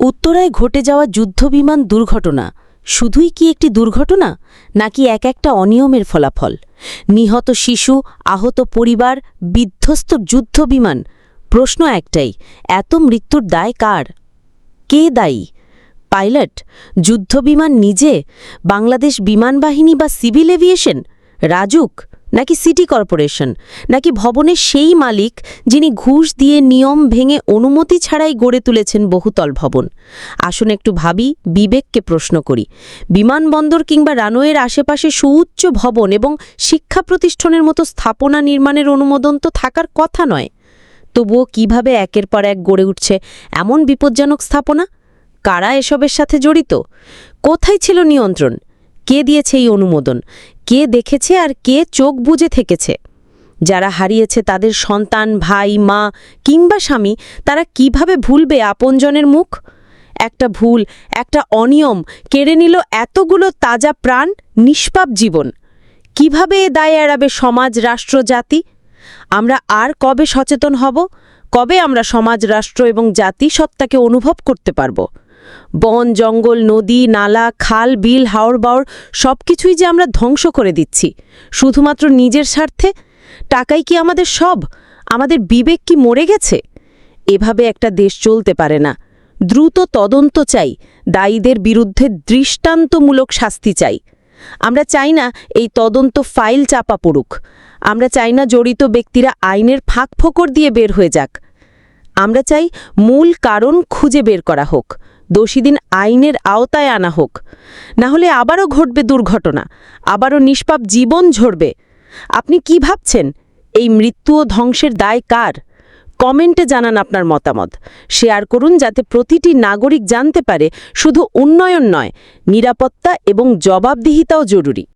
উত্তরায় ঘটে যাওয়া যুদ্ধবিমান দুর্ঘটনা শুধুই কি একটি দুর্ঘটনা, নাকি এক একটা অনিয়মের ফলাফল? নিহত শিশু, আহত পরিবার, বিধ্বস্ত যুদ্ধবিমান? প্রশ্ন একটাই, এত মৃত্যুর দায় কার? কে দায়ী? পাইলট, যুদ্ধবিমান নিজে? বাংলাদেশ বিমান বাহিনী বা সিভিল এভিয়েশন? রাজুক? নাকি সিটি কর্পোরেশন, নাকি ভবনের সেই মালিক যিনি ঘুষ দিয়ে নিয়ম ভেঙে অনুমতি ছাড়াই গড়ে তুলেছেন বহুতল ভবন? আসুন একটু ভাবি, বিবেককে প্রশ্ন করি। বিমানবন্দর কিংবা রানওয়ের আশেপাশে সুউচ্চ ভবন এবং শিক্ষা প্রতিষ্ঠানের মতো স্থাপনা নির্মাণের অনুমোদন তো থাকার কথা নয়। তবুও কীভাবে একের পর এক গড়ে উঠছে এমন বিপজ্জনক স্থাপনা? কারা এসবের সাথে জড়িত? কোথায় ছিল নিয়ন্ত্রণ? কে দিয়েছে এই অনুমোদন? কে দেখেছে আর কে চোখ বুজে থেকেছে? যারা হারিয়েছে তাদের সন্তান, ভাই, মা কিংবা স্বামী, তারা কীভাবে ভুলবে আপনজনের মুখ? একটা ভুল, একটা অনিয়ম কেড়ে নিল এতগুলো তাজা প্রাণ, নিষ্পাপ জীবন। কীভাবে এ দায় এড়াবে সমাজ, রাষ্ট্র, জাতি? আমরা আর কবে সচেতন হব? কবে আমরা সমাজ, রাষ্ট্র এবং জাতি সত্তাকে অনুভব করতে পারব? বন, জঙ্গল, নদী, নালা, খাল, বিল, হাওর বাওর সব কিছুই যে আমরা ধ্বংস করে দিচ্ছি। শুধুমাত্র নিজের স্বার্থে? টাকাই কি আমাদের সব? আমাদের বিবেক কি মরে গেছে? এভাবে একটা দেশ চলতে পারে না। দ্রুত তদন্ত চাই। দায়ীদের বিরুদ্ধে দৃষ্টান্তমূলক শাস্তি চাই। আমরা চাই না এই তদন্ত ফাইল চাপা পড়ুক। আমরা চাই না জড়িত ব্যক্তিরা আইনের ফাঁক ফোকর দিয়ে বের হয়ে যাক। আমরা চাই মূল কারণ খুঁজে বের করা হোক। দোষীদিন আইনের আওতায় আনা হোক। না হলে আবারও ঘটবে দুর্ঘটনা, আবারও নিষ্পাপ জীবন ঝরবে। আপনি কি ভাবছেন? এই মৃত্যু ও ধ্বংসের দায় কার? কমেন্টে জানান আপনার মতামত। শেয়ার করুন যাতে প্রতিটি নাগরিক জানতে পারে, শুধু উন্নয়ন নয়, নিরাপত্তা এবং জবাবদিহিতাও জরুরি।